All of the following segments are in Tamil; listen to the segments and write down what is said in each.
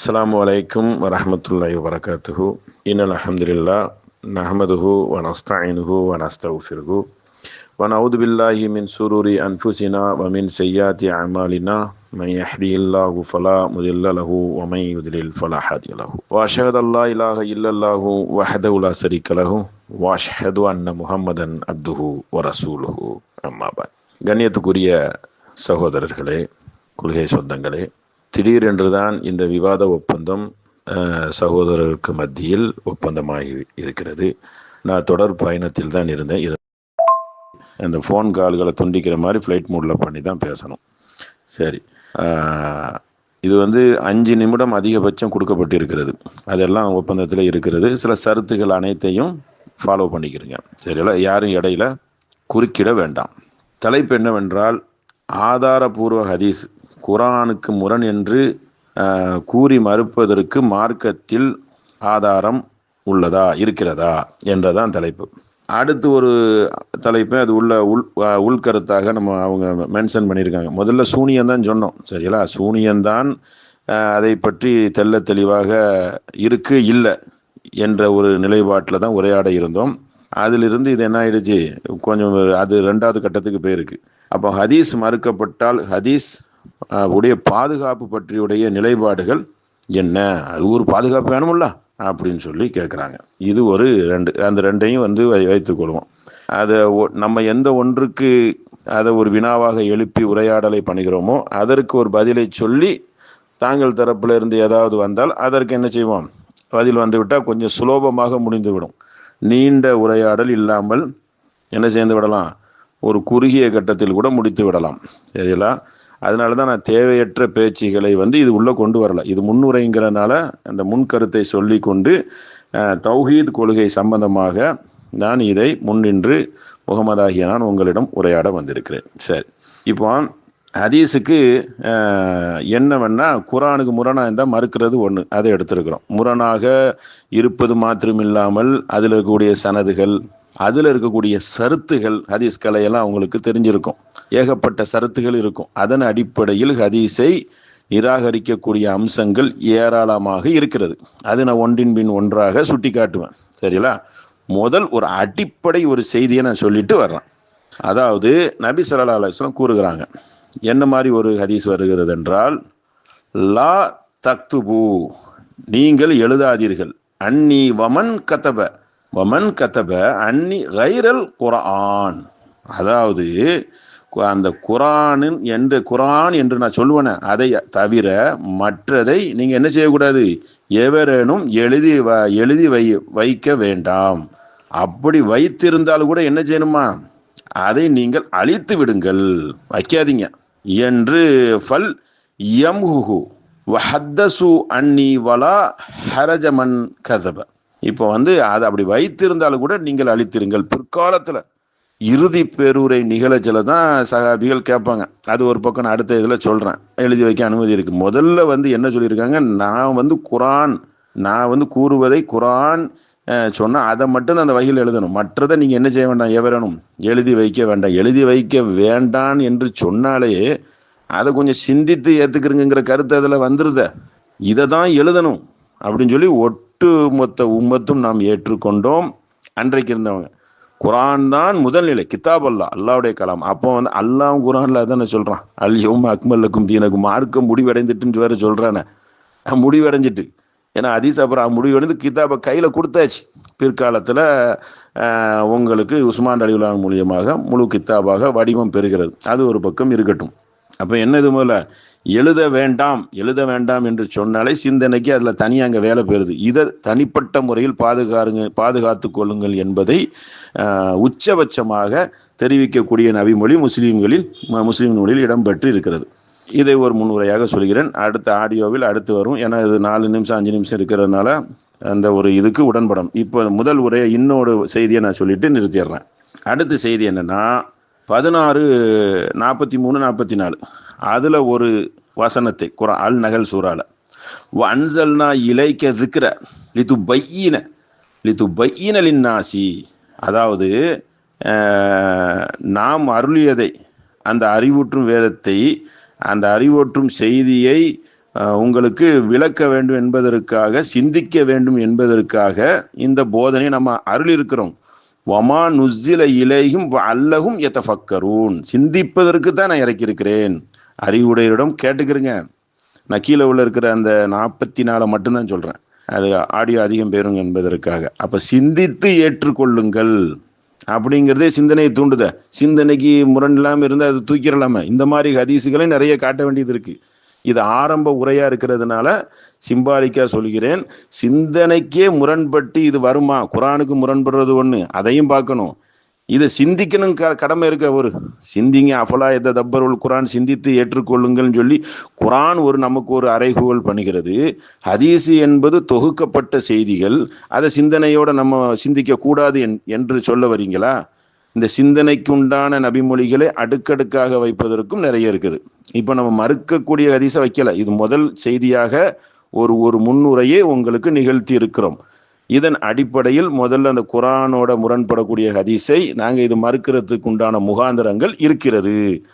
அஸ்லாம் வலைக்கும் வரமத்துல்லாஹி வரகாத்துஹு இன்னல் அஹமதுல்லா நஹமதுஹு வனஸ்தாயினுஹு வனஸ்தஃபிர்ஹு ونعوذ بالله من سرور أنفسنا ومن سيئات أعمالنا من يهده الله فلا مضل له ومن يضلل فلا هادي له وأشهد أن لا إله إلا الله وحده لا شريك له وأشهد أن محمدا عبده ورسوله أما بعد கண்ணியத்துக்குரிய சகோதரர்களே கொள்கை சொந்தங்களே திடீரென்று தான் இந்த விவாத ஒப்பந்தம் சகோதரர்களுக்கு மத்தியில் ஒப்பந்தமாகி இருக்கிறது. நான் தொடர் பயணத்தில் தான் இருந்தேன். அந்த ஃபோன் கால்களை துண்டிக்கிற மாதிரி ஃப்ளைட் மூடில் பண்ணி தான் பேசணும். சரி. இது வந்து அஞ்சு நிமிடம் அதிகபட்சம் கொடுக்கப்பட்டிருக்கிறது. அதெல்லாம் ஒப்பந்தத்தில் இருக்கிறது. சில சருத்துகள் அனைத்தையும் ஃபாலோ பண்ணிக்கிறீங்க. சரியில்ல? யாரும் இடையில குறுக்கிட வேண்டாம். தலைப்பு என்னவென்றால் ஆதாரபூர்வ ஹதீஸ் குரானுக்கு முரண் என்று கூறி மறுப்பதற்கு மார்க்கத்தில் ஆதாரம் உள்ளதா இருக்கிறதா என்றதான் தலைப்பு. அடுத்து ஒரு தலைப்பு அது உள்ள உள் உள்கருத்தாக நம்ம அவங்க மென்ஷன் பண்ணியிருக்காங்க. முதல்ல சூனியம் தான் சொன்னோம் சரிங்களா? சூனியந்தான் அதை பற்றி தெல்ல தெளிவாக இருக்கு இல்லை என்ற ஒரு நிலைப்பாட்டில் தான் உரையாட இருந்தோம். அதிலிருந்து இது என்ன ஆயிடுச்சு? கொஞ்சம் அது ரெண்டாவது கட்டத்துக்கு போயிருக்கு. அப்போ ஹதீஸ் மறுக்கப்பட்டால் ஹதீஸ் உடைய பாதுகாப்பு பற்றியுடைய நிலைப்பாடுகள் என்ன? அது ஒரு பாதுகாப்பு வேணுமில்ல அப்படின்னு சொல்லி கேட்குறாங்க இது ஒரு ரெண்டு அந்த ரெண்டையும் வந்து வைத்துக்கொள்வோம் அதை ஒ- நம்ம எந்த ஒன்றுக்கு அதை ஒரு வினாவாக எழுப்பி உரையாடலை பண்ணுகிறோமோ அதற்கு ஒரு பதிலை சொல்லி தாங்கள் தரப்பில் இருந்து ஏதாவது வந்தால் அதற்கு என்ன செய்வோம்? பதில் வந்துவிட்டால் கொஞ்சம் சுலபமாக முடிந்துவிடும். நீண்ட உரையாடல் இல்லாமல் என்ன சேர்ந்து விடலாம்? ஒரு குறுகிய கட்டத்தில் கூட முடித்து விடலாம். சரிங்களா? அதனால தான் நான் தேவையற்ற பேச்சுகளை வந்து இது உள்ளே கொண்டு வரல. இது முன்னுரைங்கிறனால அந்த முன்கருத்தை சொல்லி கொண்டு தௌஹீத் கொள்கை சம்பந்தமாக நான் இதை முன்னின்று முகமதாகிய நான் உங்களிடம் உரையாட வந்திருக்கிறேன். சரி. இப்போ ஹதீஸுக்கு என்னவென்னா குரானுக்கு முரணாக இருந்தால் மறுக்கிறது ஒன்று அதை எடுத்திருக்கிறோம். முரணாக இருப்பது மாத்திரமில்லாமல் அதில் இருக்கக்கூடிய சனதுகள் அதில் இருக்கக்கூடிய சருத்துகள் ஹதீஸ் கலையெல்லாம் அவங்களுக்கு தெரிஞ்சிருக்கும். ஏகப்பட்ட சருத்துகள் இருக்கும். அதன் அடிப்படையில் ஹதீஸை நிராகரிக்கக்கூடிய அம்சங்கள் ஏராளமாக இருக்கிறது. அது நான் ஒன்றின் பின் ஒன்றாக சுட்டி காட்டுவேன் சரிங்களா? முதல் ஒரு அடிப்படை ஒரு செய்தியை நான் சொல்லிட்டு வர்றேன். அதாவது நபி சல்லா அலுவலம் கூறுகிறாங்க. என்ன மாதிரி ஒரு ஹதீஸ் வருகிறது என்றால் லா தக்துபு நீங்கள் எழுதாதீர்கள். அன்னி வமன் கதப வமன் கதப அன்னி கைரல் குரான். அதாவது கு- அந்த குரானின் என்று குரான் என்று நான் சொல்லுவேனே அதை தவிர மற்றதை நீங்கள் என்ன செய்யக்கூடாது? எவரேனும் எழுதி வ எழுதி வை வைக்க வேண்டாம். அப்படி வைத்திருந்தால் கூட என்ன செய்யணுமா? அதை நீங்கள் அழித்து விடுங்கள். வைக்காதீங்க. என்று ஃபல் யம்ஹுஹு. வஹத்தசு அன்னி வலா ஹரஜமன் கதப. இப்போ வந்து அதை அப்படி வைத்திருந்தாலும் கூட நீங்கள் அழித்திருங்கள். பிற்காலத்தில் இறுதி பேரூரை நிகழச்சில தான் சகாபிகள் கேட்பாங்க. அது ஒரு பக்கம் நான் அடுத்த இதில் சொல்கிறேன் எழுதி வைக்க அனுமதி இருக்குது முதல்ல வந்து என்ன சொல்லியிருக்காங்க? நான் வந்து குரான் நான் வந்து கூறுவதை குரான் சொன்னால் அதை மட்டும் தான் அந்த வகையில் எழுதணும். மற்றதை நீங்கள் என்ன செய்ய வேண்டாம்? எவரணும் எழுதி வைக்க வேண்டாம். எழுதி வைக்க வேண்டாம் என்று சொன்னாலே அதை கொஞ்சம் சிந்தித்து ஏற்றுக்கிறங்கிற கருத்து அதில் வந்துருத. இதை தான் எழுதணும் அப்படின்னு சொல்லி ஒட்டு மொத்த உம்மத்தும் நாம் ஏற்றுக்கொண்டோம். அன்றைக்கு இருந்தவங்க. குரான் தான் முதல் நிலை. கிதாப் அல்லா அல்லாவுடைய கலாம். அப்போ வந்து அல்லாஹ் குரான்ல அதானே சொல்கிறான் அல்யோம் யௌம அக்மல்லக்கும் தீனக்கும். மார்க்க முடிவடைந்துட்டுன்னு வேற சொல்கிறானே முடிவடைஞ்சிட்டு. ஏன்னா அதீஸ் அப்புறம் முடிவடைந்து கிதாபை கையில் கொடுத்தாச்சு. பிற்காலத்தில் உங்களுக்கு உஸ்மான் அலிவுலான் மூலியமாக முழு கித்தாபாக வடிவம் பெறுகிறது. அது ஒரு பக்கம் இருக்கட்டும். அப்போ என்னது முதல்ல? எழுத வேண்டாம் எழுத வேண்டாம் என்று சொன்னாலே சிந்தனைக்கு அதில் தனியாக அங்கே வேலை பெறுது. இதை தனிப்பட்ட முறையில் பாதுகாருங்க பாதுகாத்து கொள்ளுங்கள் என்பதை உச்சபட்சமாக தெரிவிக்கக்கூடிய நபிமொழி முஸ்லீம்களில் முஸ்லீம் நூலில் இடம்பெற்று இருக்கிறது இதை ஒரு முன்னுரையாக சொல்கிறேன். அடுத்த ஆடியோவில் அடுத்து வரும். ஏன்னா இது நாலு நிமிஷம் அஞ்சு நிமிஷம் இருக்கிறதுனால அந்த ஒரு இதுக்கு உடன்படும். இப்போ முதல் உரையை இன்னொரு செய்தியை நான் சொல்லிட்டு நிறுத்திடுறேன். அடுத்த செய்தி என்னென்னா பதினாறு நாற்பத்தி மூணு நாற்பத்தி நாலு அதில் ஒரு வசனத்தை குரா அல் நகல் சூறால. அன்சல்னா இலைக்க திக்கிற லித்து பையின லித்து பையின லின்னாசி. அதாவது நாம் அருளியதை அந்த அறிவுற்றும் வேதத்தை அந்த அறிவூற்றும் செய்தியை உங்களுக்கு விளக்க வேண்டும் என்பதற்காக சிந்திக்க வேண்டும் என்பதற்காக இந்த போதனை நம்ம அருள் இருக்கிறோம் வமா நுஸ்ஸில இலையும் அல்லகும் எத்தஃபக்கரூன் சிந்திப்பதற்கு தான் நான் இறக்கியிருக்கிறேன். அறிவுடையரிடம் கேட்டுக்கிறேங்க நான் கீழே உள்ள இருக்கிற அந்த நாற்பத்தி நாலை மட்டும்தான் சொல்கிறேன் அது ஆடியோ அதிகம் பெறும் என்பதற்காக. அப்போ சிந்தித்து ஏற்றுக்கொள்ளுங்கள். அப்படிங்கிறதே சிந்தனையை தூண்டுத? சிந்தனைக்கு முரண் இல்லாமல் இருந்தால் அது தூக்கிடலாமே? இந்த மாதிரி ஹதீஸுகளை நிறைய காட்ட வேண்டியது இருக்குது இது ஆரம்ப உரையாக இருக்கிறதுனால சிம்பாலிக்காக சொல்கிறேன். சிந்தனைக்கே முரண்பட்டு இது வருமா? குரானுக்கு முரண்படுறது ஒன்று அதையும் பார்க்கணும். இதை சிந்திக்கணும் க கடமை இருக்க ஒரு. சிந்திங்க அஃபலா எத தப்பருள் குரான் சிந்தித்து ஏற்றுக்கொள்ளுங்கள்னு சொல்லி குரான் ஒரு நமக்கு ஒரு அறைகூவல் பண்ணுகிறது. ஹதீஸ் என்பது தொகுக்கப்பட்ட செய்திகள். அதை சிந்தனையோடு நம்ம சிந்திக்கக்கூடாது என்- என்று சொல்ல வரீங்களா? இந்த சிந்தனைக்கு உண்டான நபிமொழிகளை அடுக்கடுக்காக வைப்பதற்கும் நிறைய இருக்குது. இப்போ நம்ம மறுக்கக்கூடிய ஹதீஸை வைக்கல. இது முதல் செய்தியாக ஒரு ஒரு முன்னுரையை உங்களுக்கு நிகழ்த்தி இருக்கிறோம். இதன் அடிப்படையில் முதல்ல அந்த குரானோட முரண்படக்கூடிய ஹதீஸை நாங்கள் இது மறுக்கிறதுக்கு உண்டான முகாந்திரங்கள் இருக்கிறது.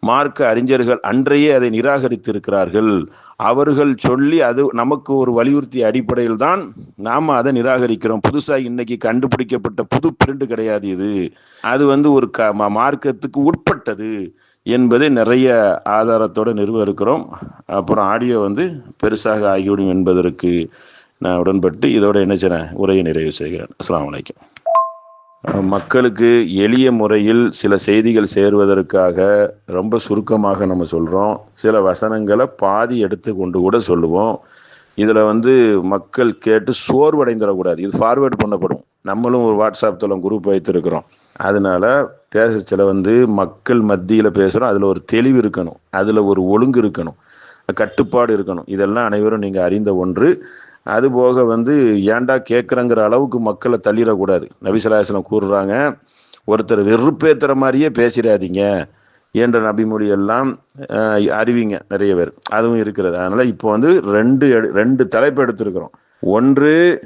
மார்க்க அறிஞர்கள் அன்றையே அதை நிராகரித்திருக்கிறார்கள். அவர்கள் சொல்லி அது நமக்கு ஒரு வலியுறுத்திய அடிப்படையில் தான் நாம் அதை நிராகரிக்கிறோம். புதுசாக இன்னைக்கு கண்டுபிடிக்கப்பட்ட புது பிரிண்டு கிடையாது இது. அது வந்து ஒரு க ம- மார்க்கத்துக்கு உட்பட்டது என்பதை நிறைய ஆதாரத்தோடு நிறுவ இருக்கிறோம். அப்புறம் ஆடியோ வந்து பெருசாக ஆகிவிடும் என்பதற்கு நான் உடன்பட்டு இதோட என்ன செய்கிறேன் உரையை நிறைவு செய்கிறேன். அஸ்லாம் வலைக்கம் மக்களுக்கு எளிய முறையில் சில செய்திகள் சேருவதற்காக ரொம்ப சுருக்கமாக நம்ம சொல்கிறோம் சில வசனங்களை பாதி எடுத்து கொண்டு கூட சொல்லுவோம். இதில் வந்து மக்கள் கேட்டு சோர்வடைந்துடக்கூடாது. இது ஃபார்வேர்ட் பண்ணப்படும். நம்மளும் ஒரு வாட்ஸ்அப் தளம் குரூப் வைத்திருக்கிறோம். அதனால பேச சில வந்து மக்கள் மத்தியில் பேசுகிறோம் அதில் ஒரு தெளிவு இருக்கணும். அதில் ஒரு ஒழுங்கு இருக்கணும். கட்டுப்பாடு இருக்கணும். இதெல்லாம் அனைவரும் நீங்கள் அறிந்த ஒன்று. அதுபோக வந்து ஏன்டா கேட்குறங்கிற அளவுக்கு மக்களை தள்ளிடக்கூடாது. நபிசலாசனம் கூறுறாங்க ஒருத்தர் வெறுப்பேற்றுற மாதிரியே பேசிடாதீங்க என்ற நபிமொழி எல்லாம் அறிவிங்க நிறைய பேர். அதுவும் இருக்கிறது. அதனால் இப்போ வந்து ரெண்டு எடு- ரெண்டு தலைப்பு எடுத்திருக்கிறோம். ஒன்று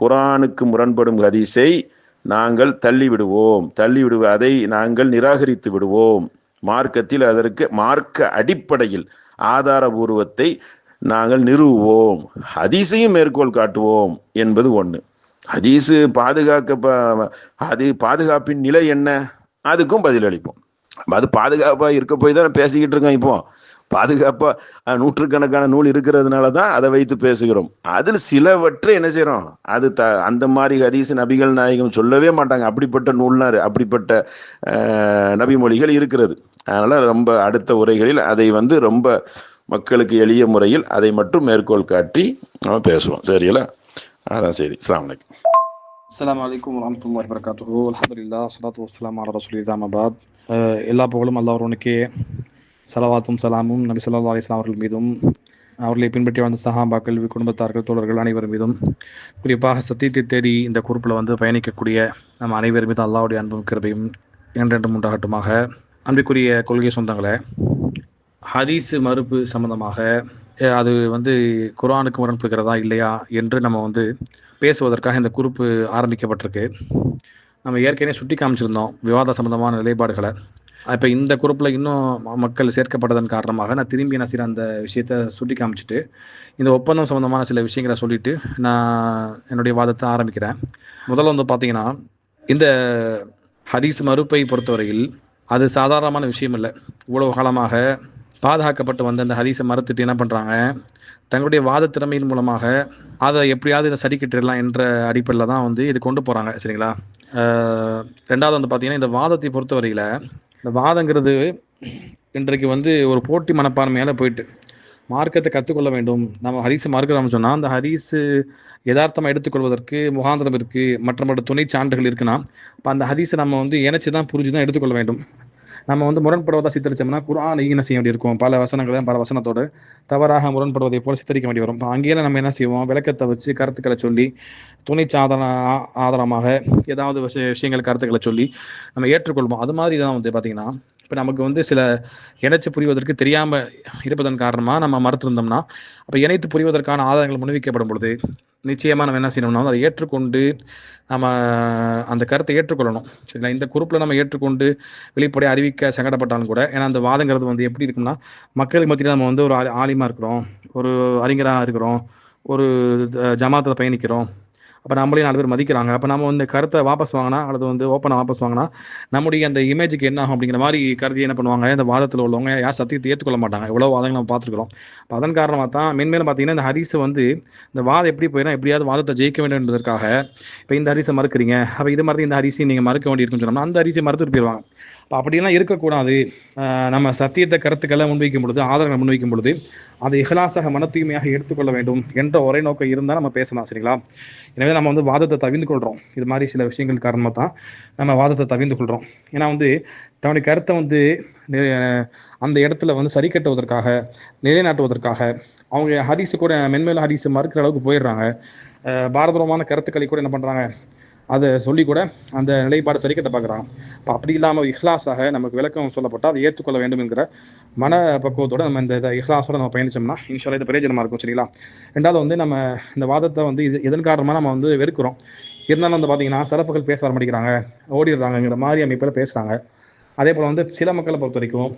குரானுக்கு முரண்படும் ஹதீஸை நாங்கள் தள்ளி விடுவோம் தள்ளி விடுவ அதை நாங்கள் நிராகரித்து விடுவோம். மார்க்கத்தில் அதற்கு மார்க்க அடிப்படையில் ஆதாரபூர்வத்தை நாங்கள் நிறுவுவோம். ஹதீஸையும் மேற்கோள் காட்டுவோம் என்பது ஒன்று ஹதீஸு பாதுகாக்க அது பாதுகாப்பின் நிலை என்ன? அதுக்கும் பதிலளிப்போம் அது பாதுகாப்பாக இருக்க போய் தான் பேசிக்கிட்டு இருக்கோம் இப்போ. பாதுகாப்பாக நூற்றுக்கணக்கான நூல் இருக்கிறதுனால தான் அதை வைத்து பேசுகிறோம். அதில் சிலவற்றை என்ன செய்கிறோம் அது த அந்த மாதிரி ஹதீஸ் நபிகள் நாயகம் சொல்லவே மாட்டாங்க. அப்படிப்பட்ட நூல்னார் அப்படிப்பட்ட நபிமொழிகள் இருக்கிறது. அதனால் ரொம்ப அடுத்த உரைகளில் அதை வந்து ரொம்ப மக்களுக்கு எளிய முறையில் அதை மட்டும் மேற்கோள் காட்டி நம்ம பேசுவோம். சரிங்களா அதான் சரி அஸ்ஸலாமு அலைக்கும். அஸ்லாம் வலைக்கம் வரமத்துல்லாஹி வரகாத்து அல்ஹம்துலில்லாஹ் ஸலாத்து வஸ்ஸலாமு அலா ரசூலில்லாஹ் அம்மா எல்லா புகழும் அல்லாஹ் ஒருவனுக்கே சலவாத்தும் சலாமும் நபி ஸல்லல்லாஹு அலைஹி இஸ்லாம் அவர்கள் மீதும் அவர்களை பின்பற்றி வந்த சஹாபாக்கள் குடும்பத்தார்கள் தோழர்கள் அனைவர் மீதும் குறிப்பாக சத்தியத்தை தேடி இந்த குறிப்பில் வந்து பயணிக்கக்கூடிய நம்ம அனைவர் மீதும் அல்லாஹ்வுடைய அன்பும் கிருபையும் என்றென்றும் உண்டாகட்டுமாக. அன்பிற்குரிய கொள்கை சொந்தங்களே ஹதீஸு மறுப்பு சம்பந்தமாக அது வந்து குர்ஆனுக்கு முரண்படுகிறதா இல்லையா என்று நம்ம வந்து பேசுவதற்காக இந்த குரூப்பு ஆரம்பிக்கப்பட்டிருக்கு. நம்ம ஏற்கனவே சுட்டி காமிச்சிருந்தோம் விவாத சம்பந்தமான நிலைப்பாடுகளை. இப்போ இந்த குரூப்பில் இன்னும் ம- மக்கள் சேர்க்கப்பட்டதன் காரணமாக நான் திரும்பி என்ன செய்கிறேன் அந்த விஷயத்தை சுட்டி காமிச்சிட்டு இந்த ஒப்பந்தம் சம்பந்தமான சில விஷயங்களை சொல்லிட்டு நான் என்னுடைய வாதத்தை ஆரம்பிக்கிறேன். முதல்ல வந்து பார்த்தீங்கன்னா இந்த ஹதீஸ் மறுப்பை பொறுத்தவரையில் அது சாதாரணமான விஷயம் இல்லை. இவ்வளவு காலமாக பாதுகாக்கப்பட்டு வந்த அந்த ஹதீஸை மறுத்துட்டு என்ன பண்ணுறாங்க தங்களுடைய வாத திறமையின் மூலமாக அதை எப்படியாவது இதை சரி கட்டிடலாம் என்ற அடிப்படையில் தான் வந்து இது கொண்டு போகிறாங்க சரிங்களா? ரெண்டாவது வந்து பார்த்தீங்கன்னா இந்த வாதத்தை பொறுத்தவரையில் இந்த வாதங்கிறது இன்றைக்கு வந்து ஒரு போட்டி மனப்பான்மையால் போயிட்டு மார்க்கத்தை கற்றுக்கொள்ள வேண்டும். நம்ம ஹரிசை மறுக்கிறோம்னு சொன்னால் அந்த ஹரிசு யதார்த்தமாக எடுத்துக்கொள்வதற்கு முகாந்திரம் இருக்குது மற்ற மற்ற துணை சான்றுகள் இருக்குன்னா அப்போ அந்த ஹதீஸை நம்ம வந்து இணைச்சி தான் புரிஞ்சு தான் எடுத்துக்கொள்ள வேண்டும். நம்ம வந்து முரண்படுவதாக சித்தரிச்சோம்னா குரான் என்ன செய்ய வேண்டியிருக்கும்? பல வசனங்களை பல வசனத்தோடு தவறாக முரண்படுவதை போல சித்தரிக்க வேண்டி வரும். அங்கேயே நம்ம என்ன செய்வோம்? விளக்கத்தை வச்சு கருத்துக்களை சொல்லி துணை சாதன ஆதாரமாக ஏதாவது விஷய விஷயங்கள் கருத்துக்களை சொல்லி நம்ம ஏற்றுக்கொள்வோம். அது மாதிரி தான் வந்து பார்த்தீங்கன்னா இப்போ நமக்கு வந்து சில இணைச்சு புரிவதற்கு தெரியாமல் இருப்பதன் காரணமாக நம்ம மறுத்திருந்தோம்னா அப்போ இணைத்து புரிவதற்கான ஆதாரங்கள் முன்வைக்கப்படும் பொழுது நிச்சயமாக நம்ம என்ன செய்யணும்னா அதை ஏற்றுக்கொண்டு நம்ம அந்த கருத்தை ஏற்றுக்கொள்ளணும். சரிங்களா? இந்த குரூப்பில் நம்ம ஏற்றுக்கொண்டு வெளிப்படையாக அறிவிக்க சங்கடப்பட்டாலும் கூட ஏன்னா அந்த வாதங்கிறது வந்து எப்படி இருக்கும்னா மக்களுக்கு மத்தியில் நம்ம வந்து ஒரு ஆலி ஆலிமாக இருக்கிறோம் ஒரு அறிஞராக இருக்கிறோம் ஒரு ஜமாத்தில் பயணிக்கிறோம் அப்போ நம்மளே நாலு பேர் மதிக்கிறாங்க. அப்போ நம்ம வந்து கருத்தை வாபஸ் வாங்கினா அல்லது வந்து ஓப்பனாக வாபஸ் வாங்கினா நம்முடைய அந்த இமேஜுக்கு என்ன ஆகும் அப்படிங்கிற மாதிரி கருதி என்ன பண்ணுவாங்க? இந்த வாதத்தில் உள்ளவங்க யார் சத்தியத்தை ஏற்றுக்கொள்ள மாட்டாங்க. எவ்வளோ வாதங்கள் நம்ம பார்த்துருக்கிறோம். அப்போ அதன் காரணமாக தான் மென்மேலும் பார்த்தீங்கன்னா இந்த ஹரிஸ் வந்து இந்த வாதம் எப்படி போயிடும் எப்படியாவது வாதத்தை ஜெயிக்க வேண்டும் என்பதற்காக. இப்போ இந்த ஹரிசை மறுக்கிறீங்க. அப்போ இது மாதிரி இந்த ஹரிசை நீங்கள் மறுக்க வேண்டியிருக்குன்னு சொன்னோம்னா அந்த ஹரிசை மறுத்துட்டு போயிடுவாங்க. இப்போ அப்படியெல்லாம் இருக்கக்கூடாது. நம்ம சத்தியத்தை கருத்துக்களை முன்வைக்கும் பொழுது ஆதாரங்களை முன்வைக்கும் பொழுது அதை இஹலாசாக மன தூய்மையாக எடுத்துக்கொள்ள வேண்டும் என்ற ஒரே நோக்கம் இருந்தால் நம்ம பேசலாம் சரிங்களா? எனவே நம்ம வந்து வாதத்தை தவிர்ந்து கொள்கிறோம் இது மாதிரி சில விஷயங்கள் காரணமாக தான் நம்ம வாதத்தை தவிர்ந்து கொள்கிறோம் ஏன்னா வந்து தன்னுடைய கருத்தை வந்து அந்த இடத்துல வந்து சரி கட்டுவதற்காக நிலைநாட்டுவதற்காக அவங்க ஹரிசு கூட மென்மேலும் ஹரிசு மறுக்கிற அளவுக்கு போயிடுறாங்க. பாரதூரமான கருத்துக்களை கூட என்ன பண்ணுறாங்க அதை சொல்லி கூட அந்த நிலைப்பாடு சரி கட்ட பார்க்குறாங்க இப்போ அப்படி இல்லாமல் இஹ்லாஸாக நமக்கு விளக்கம் சொல்லப்பட்டால் அதை ஏற்றுக்கொள்ள வேண்டும் என்கிற மன பக்குவத்தோடு நம்ம இந்த இஹ்லாஸோட நம்ம பயணிச்சோம்னா இன்ஷால்லா இது பிரயோஜனமாக இருக்கும் சரிங்களா? ரெண்டாவது வந்து நம்ம இந்த வாதத்தை வந்து இது எதன் காரணமாக நம்ம வந்து வெறுக்கிறோம்? இருந்தாலும் வந்து பார்த்தீங்கன்னா சிறப்புகள் பேச வர மாட்டேங்கிறாங்க ஓடிடுறாங்கங்கிற மாதிரி அமைப்பில் பேசுகிறாங்க அதே போல் வந்து சில மக்களை பொறுத்த வரைக்கும்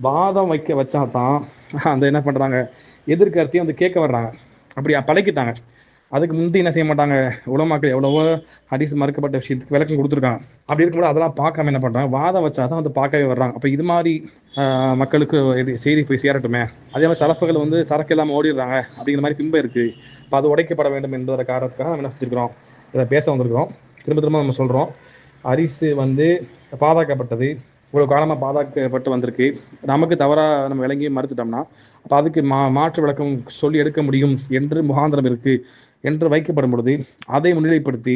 வாதம் வைக்க வச்சா தான் அந்த என்ன பண்ணுறாங்க எதிர்கருத்தையும் வந்து கேட்க வர்றாங்க. அப்படி பழக்கிட்டாங்க. அதுக்கு முந்தி என்ன செய்ய மாட்டாங்க? உலமாக்கள் எவ்வளவோ ஹரிஸ் மறுக்கப்பட்ட விஷயத்துக்கு விளக்கம் கொடுத்துருக்காங்க. அப்படி இருக்கும்போது அதெல்லாம் பார்க்காம என்ன பண்ணுறாங்க வாதம் வச்சா தான் வந்து பார்க்கவே வர்றாங்க. அப்போ இது மாதிரி மக்களுக்கு இது செய்தி போய் சேரட்டுமே. அதே மாதிரி சரப்புகள் வந்து சரக்கு இல்லாமல் ஓடிடுறாங்க. அப்படிங்கிற மாதிரி பிம்பம் இருக்குது இப்போ அது உடைக்கப்பட வேண்டும் என்ற காரணத்துக்காக நம்ம என்ன செஞ்சுருக்கிறோம்? இதை பேச வந்திருக்கிறோம். திரும்ப திரும்ப நம்ம சொல்கிறோம் அரிசு வந்து பாதுகாக்கப்பட்டது இவ்வளோ காலமாக பாதுகாக்கப்பட்டு வந்திருக்கு. நமக்கு தவறாக நம்ம விளங்கி மறுத்துட்டோம்னா அப்போ அதுக்கு மா மாற்று விளக்கம் சொல்லி எடுக்க முடியும் என்று முகாந்திரம் இருக்குது என்று வைக்கப்படும் பொழுது அதை முன்னிலைப்படுத்தி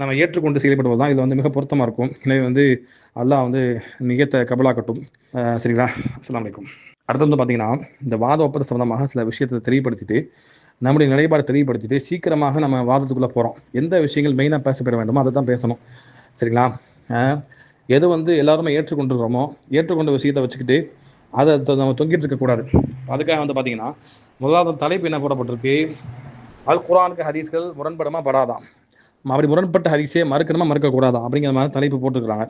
நம்ம ஏற்றுக்கொண்டு செயல்படுவது தான் இதில் வந்து மிக பொருத்தமாக இருக்கும். எனவே வந்து அல்லாஹ் வந்து நிகத்தை கபலாக்கட்டும். சரிங்களா? அஸ்லாம் வலைக்கும் அடுத்து வந்து பார்த்தீங்கன்னா இந்த வாத ஒப்பந்த சம்பந்தமாக சில விஷயத்தை தெளிவுபடுத்திட்டு நம்முடைய நிலைப்பாடு தெளிவுபடுத்திட்டு சீக்கிரமாக நம்ம வாதத்துக்குள்ளே போகிறோம் எந்த விஷயங்கள் மெயினாக பேசப்பட வேண்டுமோ அதை தான் பேசணும். சரிங்களா? எது வந்து எல்லாருமே ஏற்றுக்கொண்டுடுறோமோ ஏற்றுக்கொண்ட விஷயத்தை வச்சுக்கிட்டு அதை நம்ம தொங்கிட்டு இருக்கக்கூடாது. அதுக்காக வந்து பார்த்தீங்கன்னா முதலாவது தலைப்பு என்ன போடப்பட்டிருக்கு? அல் குரானுக்கு ஹதீஸ்கள் முரண்படமாக படாதான் அப்படி முரண்பட்ட ஹதீஸே மறுக்கணுமா மறுக்கக்கூடாதான் அப்படிங்கிற மாதிரி தலைப்பு போட்டுருக்குறாங்க.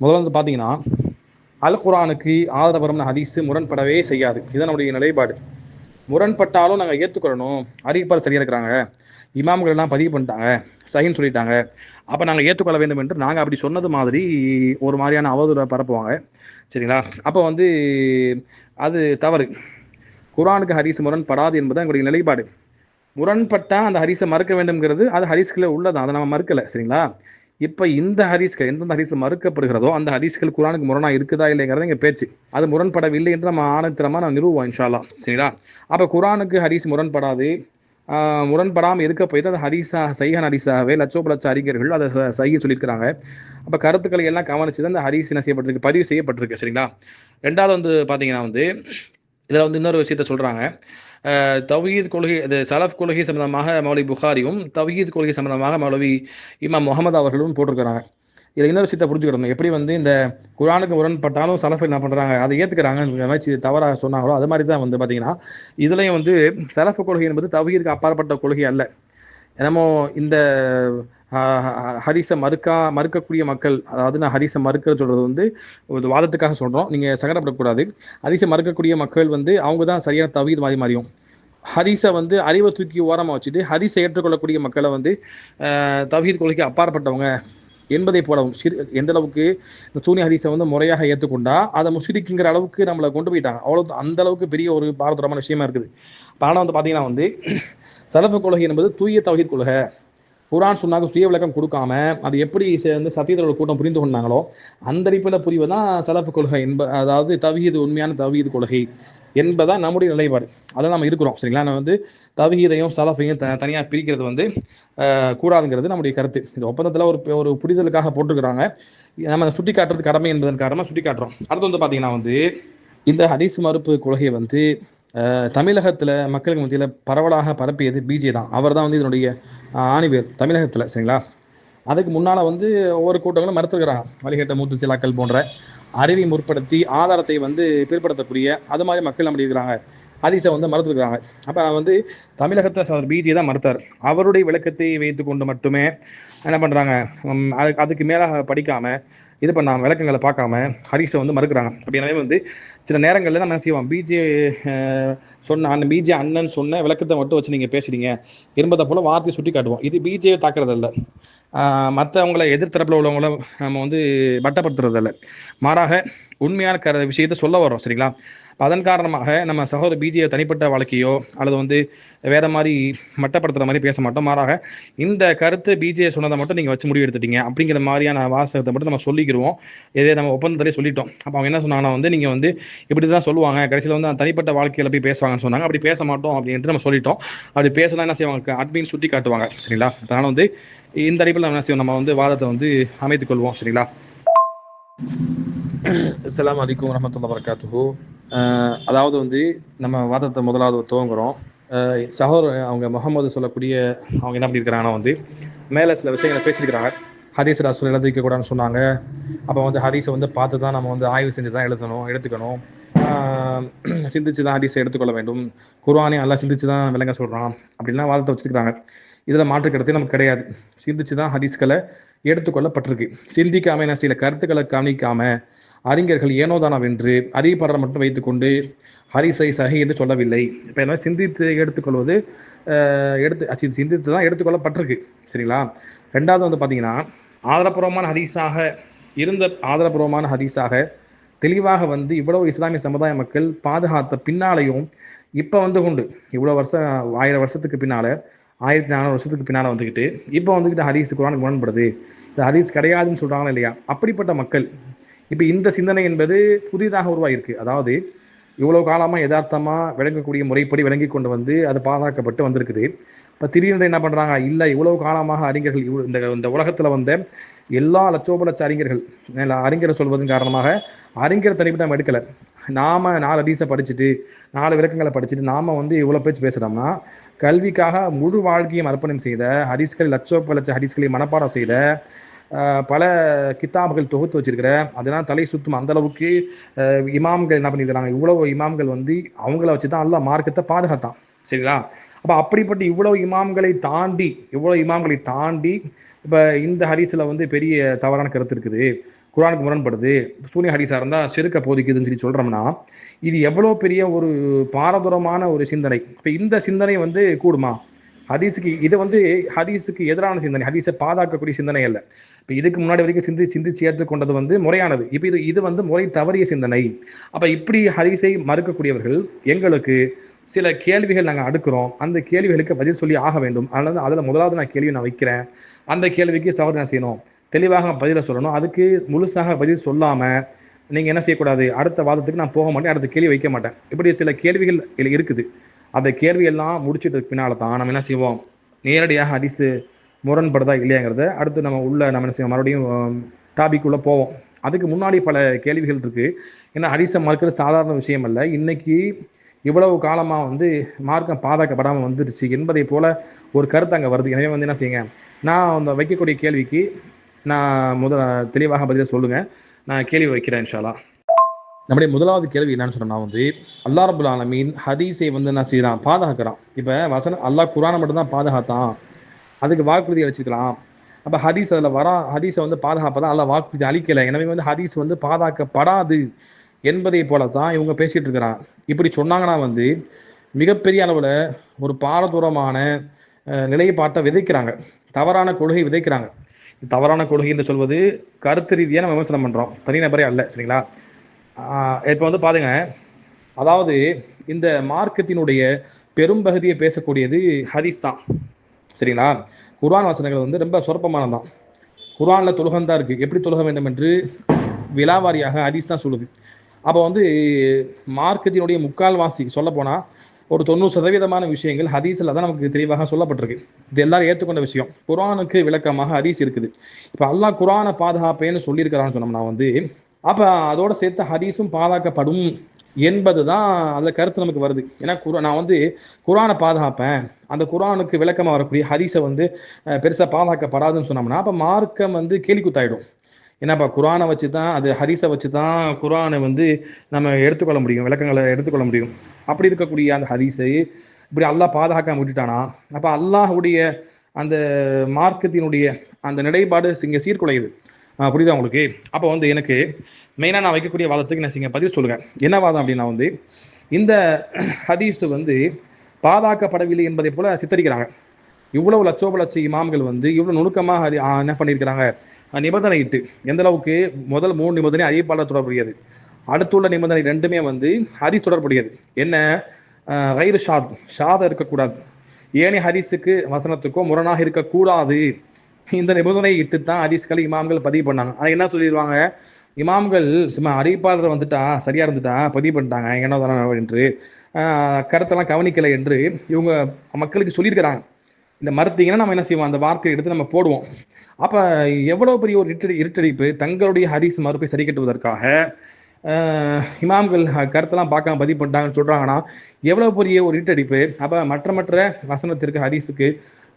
முதல்ல வந்து பார்த்தீங்கன்னா அல் குரானுக்கு ஆதரவரம்னு ஹதீஸு முரண்படவே செய்யாது. இதுதான் நம்முடைய நிலைப்பாடு. முரண்பட்டாலும் நாங்கள் ஏற்றுக்கொள்ளணும் அறிவிப்பார் சரியாக இருக்கிறாங்க. இமாம்கள் எல்லாம் பதிவு பண்ணிட்டாங்க. சகின்னு சொல்லிட்டாங்க. அப்போ நாங்கள் ஏற்றுக்கொள்ள வேண்டும் என்று நாங்கள் அப்படி சொன்னது மாதிரி ஒரு மாதிரியான அவதூறை பரப்புவாங்க. சரிங்களா? அப்போ வந்து அது தவறு. குரானுக்கு ஹதீஸ் முரண்படாது என்பது எங்களுடைய நிலைப்பாடு. முரண்பட்டால் அந்த ஹரிஸை மறுக்க வேண்டும்ங்கிறது அது ஹரிஸ்கில் உள்ளதான். அதை நம்ம மறுக்கலை சரிங்களா? இப்போ இந்த ஹரிஸ்கள் எந்தெந்த ஹரிஸில் மறுக்கப்படுகிறதோ அந்த ஹரிஸ்கள் குரானுக்கு முரணாக இருக்குதா இல்லைங்கிறது இங்கே பேச்சு. அது முரண்படவில்லை என்று நம்ம ஆணைத்திரமாக நம்ம நிறுவோம் இன்ஷால்லா சரிங்களா? அப்போ குரானுக்கு ஹரிஸ் முரண்படாது. முரண்படாமல் இருக்க போயிட்டு அந்த ஹரிசா சைஹன் ஹரிசாகவே லட்சோப லட்ச அறிஞர்கள் அதை சைகி சொல்லியிருக்கிறாங்க. அப்போ கருத்துக்களை எல்லாம் கவனிச்சு தான் அந்த ஹரிஸ் என்ன செய்யப்பட்டிருக்கு பதிவு செய்யப்பட்டிருக்கு சரிங்களா? ரெண்டாவது வந்து பார்த்தீங்கன்னா வந்து இதில் வந்து இன்னொரு விஷயத்த சொல்கிறாங்க தவீத் கொள்கை இது சலஃப் கொள்கை சம்பந்தமாக மௌலவி புகாரியும் தவீத் கொள்கை சம்பந்தமாக மௌலவி இமாம் முகமது அவர்களும் போட்டிருக்கிறாங்க. இதில் இன்னொரு விஷயத்தை புரிஞ்சுக்கிடணும் எப்படி வந்து இந்த குரானுக்கு உடன்பட்டாலும் சலஃப் என்ன பண்ணுறாங்க அதை ஏற்றுக்கிறாங்க மாதிரி தவறாக சொன்னாங்களோ அது மாதிரி தான் வந்து பார்த்தீங்கன்னா இதுலேயும் வந்து சலஃப் கொள்கை என்பது தவீதுக்கு அப்பாற்பட்ட கொள்கை அல்ல. என்னமோ இந்த ஹரிசை மறுக்கா மறுக்கக்கூடிய மக்கள் அதாவது நான் ஹரிசை மறுக்க சொல்கிறது வந்து ஒரு வாதத்துக்காக சொல்கிறோம் நீங்கள் சங்கடப்படக்கூடாது. ஹரிசை மறுக்கக்கூடிய மக்கள் வந்து அவங்க தான் சரியான தவீது மாதிரி மாறியும் ஹரிசை வந்து அறிவை தூக்கி ஓரமாக வச்சுட்டு ஹரிசை ஏற்றுக்கொள்ளக்கூடிய மக்களை வந்து தவீர் கொள்கைக்கு அப்பாற்பட்டவங்க என்பதை போலவும் எந்த அளவுக்கு இந்த சூனி ஹரிசை வந்து முறையாக ஏற்றுக்கொண்டா அதை முஷிரிக்குங்கிற அளவுக்கு நம்மளை கொண்டு போயிட்டாங்க. அவ்வளோ அந்த அளவுக்கு பெரிய ஒரு பாரதூரமான விஷயமா இருக்குது. ஆனால் வந்து பார்த்தீங்கன்னா வந்து சலஃப கொள்கை என்பது தூய தவகீர் கொள்கை. குரான் சொன்னாங்க சுய விளக்கம் கொடுக்காம அது எப்படி வந்து சத்தியத்தோட கூட்டம் புரிந்து கொண்டாங்களோ அந்த அடிப்படையில் புரிவதான் சலப்பு கொள்கை என்ப அதாவது தவியது உண்மையான தவியது கொள்கை என்பதான் நம்முடைய நிலைப்பாடு. அதில் நம்ம இருக்கிறோம் சரிங்களா? நம்ம வந்து தவிகிதையும் சலஃபையும் த தனியாக பிரிக்கிறது வந்து கூடாதுங்கிறது நம்முடைய கருத்து. இந்த ஒப்பந்தத்தில் ஒரு ஒரு புரிதலுக்காக போட்டிருக்கிறாங்க. நம்ம சுட்டி காட்டுறது கடமை என்பதன் காரணமாக சுட்டி காட்டுறோம் அடுத்து வந்து பார்த்தீங்கன்னா வந்து இந்த ஹதீஸ் மறுப்பு கொள்கையை வந்து தமிழகத்தில் மக்களுக்கு மத்தியில் பரவலாக பரப்பியது பிஜே தான். அவர் தான் வந்து இதனுடைய ஆணிவேர் தமிழகத்தில் சரிங்களா? அதுக்கு முன்னால் வந்து ஒவ்வொரு கூட்டங்களும் மறுத்துருக்கிறாங்க. வழிகட்ட மூத்து சிலாக்கள் போன்ற அறிவை முற்படுத்தி ஆதாரத்தை வந்து பிற்படுத்தக்கூடிய அது மாதிரி மக்கள் அப்படி இருக்கிறாங்க. ஹதீஸை வந்து மறுத்துருக்காங்க அப்போ வந்து தமிழகத்தில் சார் பிஜே தான் மறுத்தார். அவருடைய விளக்கத்தை வைத்து கொண்டு மட்டுமே என்ன பண்ணுறாங்க அதுக்கு அதுக்கு மேலாக படிக்காமல் இது பண்ணாம விளக்கங்களை பார்க்காம ஹரிஸை வந்து மறுக்கிறாங்க. அப்படி வந்து சில நேரங்களில் நம்ம என்ன செய்வோம்? பிஜே சொன்ன அந்த பிஜே அண்ணன் சொன்ன விளக்கத்தை மட்டும் வச்சு நீங்கள் பேசுறீங்க இருந்ததை போல் வார்த்தையை சுட்டி காட்டுவோம். இது பிஜே தாக்குறது இல்லை மற்றவங்களை எதிர்த்தரப்பில் உள்ளவங்கள நம்ம வந்து வட்டப்படுத்துறது மாறாக உண்மையான கர விஷயத்தை சொல்ல வரோம் சரிங்களா? அதன் காரணமாக நம்ம சகோதர பிஜே தனிப்பட்ட வாழ்க்கையோ அல்லது வந்து வேற மாதிரி மட்டப்படுத்துற மாதிரி பேச மாட்டோம். மாறாக இந்த கருத்து பிஜே சொன்னதை மட்டும் நீங்கள் வச்சு முடிவு எடுத்துட்டீங்க அப்படிங்கிற மாதிரியான வாசகத்தை மட்டும் நம்ம சொல்லிக்கிறோம் இதே நம்ம ஒப்பந்தத்திலே சொல்லிட்டோம். அப்போ அவங்க என்ன சொன்னாங்கன்னா வந்து நீங்கள் வந்து இப்படி தான் சொல்லுவாங்க. கடைசியில் வந்து அந்த தனிப்பட்ட வாழ்க்கையில் போய் பேசுவாங்கன்னு சொன்னாங்க. அப்படி பேச மாட்டோம் அப்படின்ட்டு நம்ம சொல்லிட்டோம். அப்படி பேசினா என்ன செய்வாங்க? அட்மின் சுட்டி காட்டுவாங்க. சரிங்களா? அதனால் வந்து இந்த அடிப்பில் நம்ம என்ன செய்வோம்? நம்ம வந்து வாதத்தை வந்து அமைத்துக் கொள்வோம். சரிங்களா? அஸ்லாம் வலைக்கம் வரமத்துல வரகாத்து அதாவது வந்து நம்ம வாதத்தை முதலாவது துவங்குறோம். சகோதர அவங்க முகமது சொல்லக்கூடிய அவங்க என்ன பண்ணியிருக்கிறாங்கன்னா வந்து மேலே சில விஷயங்களை பேசியிருக்கிறாங்க. ஹதீஸ் ராசூல் எழுத கூடாதுன்னு சொன்னாங்க. அப்போ வந்து ஹதீஸை வந்து பார்த்து தான் நம்ம வந்து ஆய்வு செஞ்சு தான் எழுதணும் எடுத்துக்கணும். சிந்திச்சு தான் ஹதீஸை எடுத்துக்கொள்ள வேண்டும். குர்வானே எல்லாம் சிந்திச்சு தான் விளங்க சொல்கிறான் அப்படின்லாம் வாதத்தை வச்சுருக்காங்க இதில் மாற்று கருத்து நமக்கு கிடையாது. சிந்திச்சு தான் ஹதீஸ்களை எடுத்துக்கொள்ளப்பட்டிருக்கு. சிந்திக்காம என்ன சில கருத்துக்களை கவனிக்காமல் அறிஞர்கள் ஏனோதானவென்று அறியப்படுற மட்டும் வைத்துக்கொண்டு ஹரிசை சகி என்று சொல்லவில்லை. இப்போ என்ன சிந்தித்து எடுத்துக்கொள்வது எடுத்து சிந்தித்து தான் எடுத்துக்கொள்ளப்பட்டிருக்கு. சரிங்களா? ரெண்டாவது வந்து பார்த்தீங்கன்னா ஆதரப்பூர்வமான ஹதீஸாக இருந்த ஆதரப்பூர்வமான ஹதீஸாக தெளிவாக வந்து இவ்வளவு இஸ்லாமிய சமுதாய மக்கள் பாதுகாத்த பின்னாலையும் இப்போ வந்து கொண்டு இவ்வளோ வருஷம் ஆயிரம் வருஷத்துக்கு பின்னால் ஆயிரத்தி நானூறு வருஷத்துக்கு பின்னால் வந்துக்கிட்டு இப்போ வந்துக்கிட்டு ஹதீஸ் குரான் முரண்படுது. இந்த ஹதீஸ் கிடையாதுன்னு சொல்கிறாங்களா இல்லையா? அப்படிப்பட்ட மக்கள் இப்போ இந்த சிந்தனை என்பது புதிதாக உருவாகிருக்கு அதாவது இவ்வளோ காலமாக யதார்த்தமாக விளங்கக்கூடிய முறைப்படி விளங்கி கொண்டு வந்து அது பாதுகாக்கப்பட்டு வந்திருக்குது. இப்போ திடீர்னு என்ன பண்ணுறாங்க இல்லை இவ்வளோ காலமாக அறிஞர்கள் இவ் இந்த இந்த உலகத்தில் வந்த எல்லா லட்சோப லட்ச அறிஞர்கள் அறிஞரை சொல்வதன் காரணமாக அறிஞர் தனிப்பு நம்ம எடுக்கலை. நாம் நாலு அடிசை படிச்சுட்டு நாலு விளக்கங்களை படிச்சுட்டு நாம் வந்து இவ்வளோ பேச்சு பேசுகிறோம்னா கல்விக்காக முழு வாழ்க்கையும் அர்ப்பணம் செய்த ஹரிஸ்களை லட்சோப லட்ச ஹரிஸ்களை மனப்பாடம் செய்த பல கித்தாபுகள் தொகுத்து வச்சிருக்கிற அதெல்லாம் தலை சுத்தும் அந்த அளவுக்கு இமாம்கள் என்ன பண்ணியிருக்கிறாங்க இவ்வளவு இமாம்கள் வந்து அவங்கள வச்சு தான் அல்ல மார்க்கத்தை பாதுகாத்தான். சரிங்களா? அப்போ அப்படிப்பட்ட இவ்வளவு இமாம்களை தாண்டி இவ்வளவு இமாம்களை தாண்டி இப்போ இந்த ஹரிஸில் வந்து பெரிய தவறான கருத்து இருக்குது. குரானுக்கு முரண்படுது. சூனிய ஹரிசாக இருந்தால் செருக்க போதிக்குதுன்னு சொல்லி சொல்கிறோம்னா இது எவ்வளோ பெரிய ஒரு பாரதூரமான ஒரு சிந்தனை. இப்போ இந்த சிந்தனை வந்து கூடுமா? ஹதீஸுக்கு இது வந்து ஹதீஸுக்கு எதிரான சிந்தனை ஹதீஸை பாதுகாக்கக்கூடிய சிந்தனை அல்ல. இப்போ இதுக்கு முன்னாடி வரைக்கும் சிந்தி சிந்திச்சு ஏற்றுக்கொண்டது வந்து முறையானது. இப்போ இது இது வந்து முறை தவறிய சிந்தனை. அப்போ இப்படி ஹதீஸை மறுக்கக்கூடியவர்கள் எங்களுக்கு சில கேள்விகள் நாங்கள் அடுக்கிறோம். அந்த கேள்விகளுக்கு பதில் சொல்லி ஆக வேண்டும். அதனால அதில் முதலாவது நான் கேள்வி நான் வைக்கிறேன். அந்த கேள்விக்கு சவர்ணம் செய்யணும்? தெளிவாக பதிலை சொல்லணும். அதுக்கு முழுசாக பதில் சொல்லாமல் நீங்கள் என்ன செய்யக்கூடாது? அடுத்த வாதத்துக்கு நான் போக மாட்டேன். அடுத்த கேள்வி வைக்க மாட்டேன். இப்படி சில கேள்விகள் இருக்குது. அந்த கேள்வியெல்லாம் முடிச்சுட்டு பின்னால் தான் நம்ம என்ன செய்வோம்? நேரடியாக ஹதீஸு முரண்படுதா இல்லையாங்கிறத அடுத்து நம்ம உள்ள நம்ம என்ன செய்வோம்? மறுபடியும் டாபிக் உள்ளே போவோம். அதுக்கு முன்னாடி பல கேள்விகள் இருக்குது ஏன்னா அரிசை மறுக்கிறது சாதாரண விஷயம் அல்ல. இன்னைக்கு இவ்வளவு காலமாக வந்து மார்க்கம் பாதுகாக்கப்படாமல் வந்துருச்சு. என்பதை போல ஒரு கருத்து அங்கே வருது. எனவே வந்து என்ன செய்யுங்க? நான் அந்த வைக்கக்கூடிய கேள்விக்கு நான் முதல் தெளிவாக பதிலாக சொல்லுங்கள் நான் கேள்வி வைக்கிறேன் இன்ஷாலா நம்முடைய முதலாவது கேள்வி என்னன்னு சொன்னா வந்து அல்லா ரபுல் ஆலமீன் ஹதீஸை வந்து என்ன செய்யறான் பாதுகாக்கிறான். இப்போ வசனம் அல்லாஹ் குரானை மட்டும்தான் பாதுகாத்தான். அதுக்கு வாக்குறுதி அளிச்சுக்கலாம் அப்போ ஹதீஸ் அதில் வரா ஹதீஸை வந்து பாதுகாப்பதான் அல்ல வாக்குறுதி அளிக்கலை. எனவே வந்து ஹதீஸ் வந்து பாதுகாக்கப்படாது என்பதை போல தான் இவங்க பேசிகிட்டு இருக்கிறான். இப்படி சொன்னாங்கன்னா வந்து மிகப்பெரிய அளவில் ஒரு பாரதூரமான நிலைப்பாட்டை விதைக்கிறாங்க. தவறான கொள்கை விதைக்கிறாங்க. தவறான கொள்கை என்று சொல்வது கருத்து ரீதியாக நம்ம விமர்சனம் பண்ணுறோம் தனிநபரே அல்ல சரிங்களா? இப்போ வந்து பாருங்க. அதாவது இந்த மார்க்கத்தினுடைய பெரும்பகுதியை பேசக்கூடியது ஹதீஸ் தான். சரிங்களா? குர்ஆன் வசனங்கள் வந்து ரொம்ப சொற்பமானதான் குர்ஆனில் தொழுகம் தான் இருக்குது எப்படி தொழுக வேண்டும் என்று விலாவாரியாக ஹதீஸ் தான் சொல்லுது. அப்போ வந்து மார்க்கத்தினுடைய முக்கால்வாசி சொல்லப்போனால் ஒரு தொண்ணூறு சதவீதமான விஷயங்கள் ஹதீஸில் தான் நமக்கு தெளிவாக சொல்லப்பட்டிருக்கு. இது எல்லாரும் ஏற்றுக்கொண்ட விஷயம். குரானுக்கு விளக்கமாக ஹதீஸ் இருக்குது. இப்போ அல்லாஹ் குரானை பாதுகாப்பேன்னு சொல்லியிருக்கிறான்னு சொன்னோம்னா வந்து அப்போ அதோட சேர்த்து ஹதீஸும் பாதுகாக்கப்படும் என்பது தான் அதில் கருத்து நமக்கு வருது. ஏன்னா குரா நான் வந்து குரானை பாதுகாப்பேன். அந்த குரானுக்கு விளக்கமாக வரக்கூடிய ஹதீஸை வந்து பெருசாக பாதுகாக்கப்படாதுன்னு சொன்னோம்னா அப்போ மார்க்கம் வந்து கேலிக்குத்தாயிடும். என்னப்பா குரானை வச்சு தான் அது ஹரிசை வச்சு தான் குரானை வந்து நம்ம எடுத்துக்கொள்ள முடியும் விளக்கங்களை எடுத்துக்கொள்ள முடியும். அப்படி இருக்கக்கூடிய அந்த ஹரிசை இப்படி அல்லாஹ் பாதுகாக்காம விட்டுட்டானா? அப்போ அல்லாஹுடைய அந்த மார்க்கத்தினுடைய அந்த நிலைப்பாடு இங்கே சீர்குலையுது. புரியுதா உங்களுக்கு? அப்போ வந்து எனக்கு மெயினாக நான் வைக்கக்கூடிய வாதத்துக்கு நான் செய்ய பதில் சொல்லுங்கள் என்ன வாதம் அப்படின்னா வந்து இந்த ஹதீஸ் வந்து பாதாக்கப்படவில்லை என்பதை போல சித்தரிக்கிறாங்க. இவ்வளவு லட்சோப லட்ச இமாம்கள் வந்து இவ்வளோ நுணுக்கமாக அது என்ன பண்ணியிருக்கிறாங்க? நிபந்தனை இட்டு எந்த அளவுக்கு முதல் மூணு நிபந்தனை அறிவிப்பாளர் தொடர்புடையது. அடுத்துள்ள நிபந்தனை ரெண்டுமே வந்து ஹதீஸ் தொடர்புடையது. என்ன? கயிறு ஷாத் ஷாத இருக்கக்கூடாது. ஏனைய ஹரிஸுக்கு வசனத்துக்கோ முரணாக இருக்கக்கூடாது. இந்த நிபந்தனை இட்டு தான் ஹதீஸ்களை இமாம்கள் பதிவு பண்ணாங்க. ஆனால் என்ன சொல்லிடுவாங்க இமாம்கள் சும்மா அறிவிப்பாளர் வந்துட்டா சரியா இருந்துட்டா பதிவு பண்ணிட்டாங்க. என்ன தானே என்று கருத்தெல்லாம் கவனிக்கலை என்று இவங்க மக்களுக்கு சொல்லியிருக்கிறாங்க. இந்த மறுத்தீங்கன்னா நம்ம என்ன செய்வோம்? அந்த வார்த்தையை எடுத்து நம்ம போடுவோம். அப்போ எவ்வளோ பெரிய ஒரு இட்டடி இருட்டடிப்பு தங்களுடைய ஹரிஸ் மறுப்பை சரி கட்டுவதற்காக இமாம்கள் கருத்தெல்லாம் பார்க்காம பதிவு பண்ணிட்டாங்கன்னு சொல்கிறாங்கன்னா எவ்வளோ பெரிய ஒரு இருட்டடிப்பு. அப்போ மற்ற மற்ற வசனத்திற்கு ஹரிஸுக்கு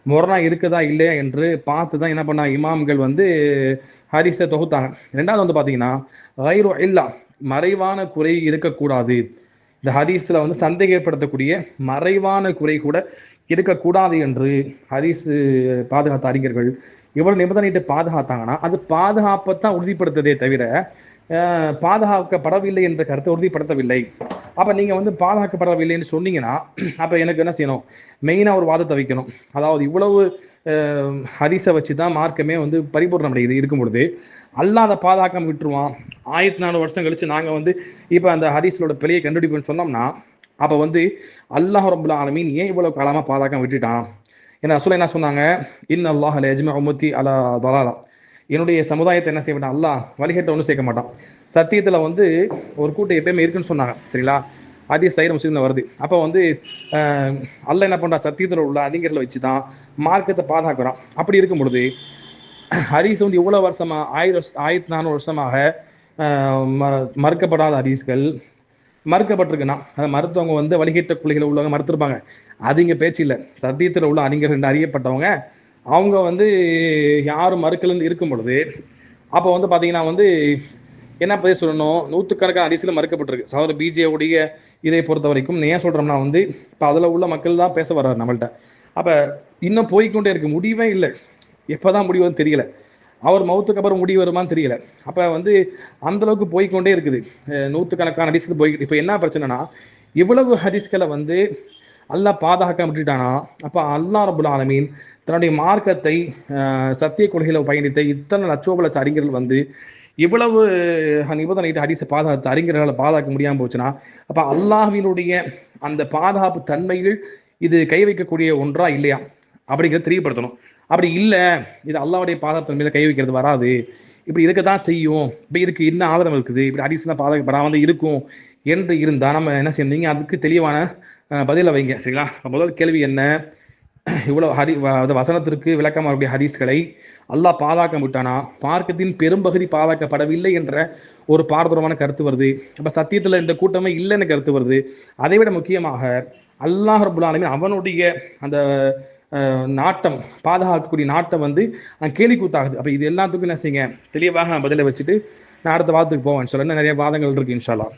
மொரணா இருக்குதா இல்லையா என்று பார்த்து தான் என்ன பண்ணாங்க? இமாம்கள் வந்து ஹரிசை தொகுத்தாங்க. ரெண்டாவது வந்து பார்த்தீங்கன்னா கைரு இல்லா மறைவான குறை இருக்கக்கூடாது. இந்த ஹதீஸில் வந்து சந்தேகப்படுத்தக்கூடிய மறைவான குறை கூட இருக்கக்கூடாது என்று ஹதீஸ் பாதுகாத்த அறிஞர்கள் இவ்வளோ நிபந்தனையிட்டு பாதுகாத்தாங்கன்னா அது பாதுகாப்பை தான் உறுதிப்படுத்ததே தவிர பாதுகாக்கப்படவில்லை என்ற கருத்தை உறுதிப்படுத்தவில்லை. அப்போ நீங்கள் வந்து பாதுகாக்கப்படவில்லைன்னு சொன்னீங்கன்னா அப்போ எனக்கு என்ன செய்யணும்? மெயினாக ஒரு வாதத்தை வைக்கணும். அதாவது இவ்வளவு ஹரிசை வச்சு தான் மார்க்கமே வந்து பரிபூர்ணம் அடையுது இருக்கும் பொழுது. அல்லாஹ் பாதுகாக்கம் விட்டுருவான். ஆயிரத்தி நாலு வருஷம் கழித்து நாங்கள் வந்து இப்போ அந்த ஹரிசலோட பிழையை கண்டுபிடிப்போம்னு சொன்னோம்னா அப்போ வந்து அல்லாஹ் ரபுல்லா ஆலமீன் ஏன் இவ்வளோ காலமாக பாதுகாக்கம் விட்டுட்டான்? ஏன்னா ரசூல் என்ன சொன்னாங்க? இன் அல்லாஹ் லஜ்மா உம்மத்தி அலா தலாலா. என்னுடைய சமுதாயத்தை என்ன செய்வேன் அல்லா அல்லாஹ் ஒன்றும் சேர்க்க மாட்டான். சத்தியத்தில் வந்து ஒரு கூட்டம் எப்பயுமே இருக்குன்னு சொன்னாங்க. சரிங்களா? அதே சைடு முஸ்லீம்ல வருது. அப்போ வந்து அல்ல என்ன பண்ணுறான் சத்தியத்தில் உள்ள அதிகாரில் வச்சு தான் மார்க்கத்தை பாதுகாக்கிறான். அப்படி இருக்கும் பொழுது ஹரிஸ் வந்து இவ்வளோ வருஷமா ஆயிரம் வருஷம் ஆயிரத்தி நானூறு வருஷமாக ம- மறுக்கப்படாத ஹரிஸ்கள் மறுக்கப்பட்டிருக்குன்னா அதை மருத்துவங்க வந்து வழிகிட்ட குழிகளை உள்ளவங்க மறுத்திருப்பாங்க. அது இங்கே பேச்சு இல்லை. சத்தியத்தில் உள்ள அறிஞர்கள் என்று அறியப்பட்டவங்க அவங்க வந்து யாரும் மறுக்கலன்னு இருக்கும் பொழுது அப்போ வந்து பார்த்தீங்கன்னா வந்து என்ன பதில் சொல்லணும்? நூற்றுக்கணக்கான அடிசில் மறுக்கப்பட்டிருக்கு. சகோதர பிஜேவுடைய இதை பொறுத்த வரைக்கும் ஏன் சொல்கிறோம்னா வந்து இப்போ அதில் உள்ள மக்கள் தான் பேச வர்றாரு நம்மள்ட்ட. அப்போ இன்னும் போய்க்கொண்டே இருக்கு. முடிவே இல்லை. எப்போ தான் முடிவுன்னு தெரியல. அவர் மௌத்துக்கு அப்புறம் முடிவு வருமான்னு தெரியல. அப்போ வந்து அந்த அளவுக்கு போய்க்கொண்டே இருக்குது. நூற்றுக்கணக்கான ஹதீஸ்க்கு போய் இப்போ என்ன பிரச்சனைனா இவ்வளவு ஹரிஸ்களை வந்து அல்லாஹ் பாதுகாக்க விட்டுட்டானா? அப்போ அல்லாஹ் ரபுல் ஆலமீன் தன்னுடைய மார்க்கத்தை சத்திய கொள்கையில் பயணித்த இத்தனை லட்சோப லட்ச அறிஞர்கள் வந்து இவ்வளவு நிபந்தனைகிட்ட அடிசை பாதுகாத்து அறிஞர்களை பாதுகாக்க முடியாமல் போச்சுன்னா அப்போ அல்லாஹினுடைய அந்த பாதுகாப்பு தன்மையில் இது கை வைக்கக்கூடிய ஒன்றா இல்லையா? அப்படிங்கிறத தெரியப்படுத்தணும். அப்படி இல்லை இது அல்லாவுடைய பாதுகாப்பு தன்மையில் கை வைக்கிறது வராது. இப்படி இருக்க தான் செய்யும். இப்போ இதுக்கு என்ன ஆதரவு இருக்குது? இப்படி ஹதீஸ்லாம் பாதுகாக்கப்படாம வந்து இருக்கும் என்று இருந்தால் நம்ம என்ன செய்யணும்? நீங்கள் அதுக்கு தெளிவான பதிலை வைங்க சரிங்களா? முதல் கேள்வி என்ன? இவ்வளவு ஹரி வ- அது வசனத்திற்கு விளக்கமாக இருக்கக்கூடிய ஹதீஸ்களை அல்லாஹ் பாதாக்க விட்டானா? மார்க்கத்தின் பெரும்பகுதி பாதாக்கப்படவில்லை என்ற ஒரு பாரதூரமான கருத்து வருது. அப்போ சத்தியத்தில் இந்த கூட்டமே இல்லைன்னு கருத்து வருது. அதை விட முக்கியமாக அல்லாஹ் ரபுல்லாலுமே அவனுடைய அந்த நாட்டம் பாதுகாக்கக்கூடிய நாட்டம் வந்து கேலி கூத்தாகுது அப்போ இது எல்லாத்துக்கும் என்ன செய்யுங்க? தெளிவாக நான் பதிலை வச்சுட்டு நான் அடுத்த வாதத்துக்கு போவேன். சொல்ல நிறைய வாதங்கள் இருக்கு இன்ஷால்லா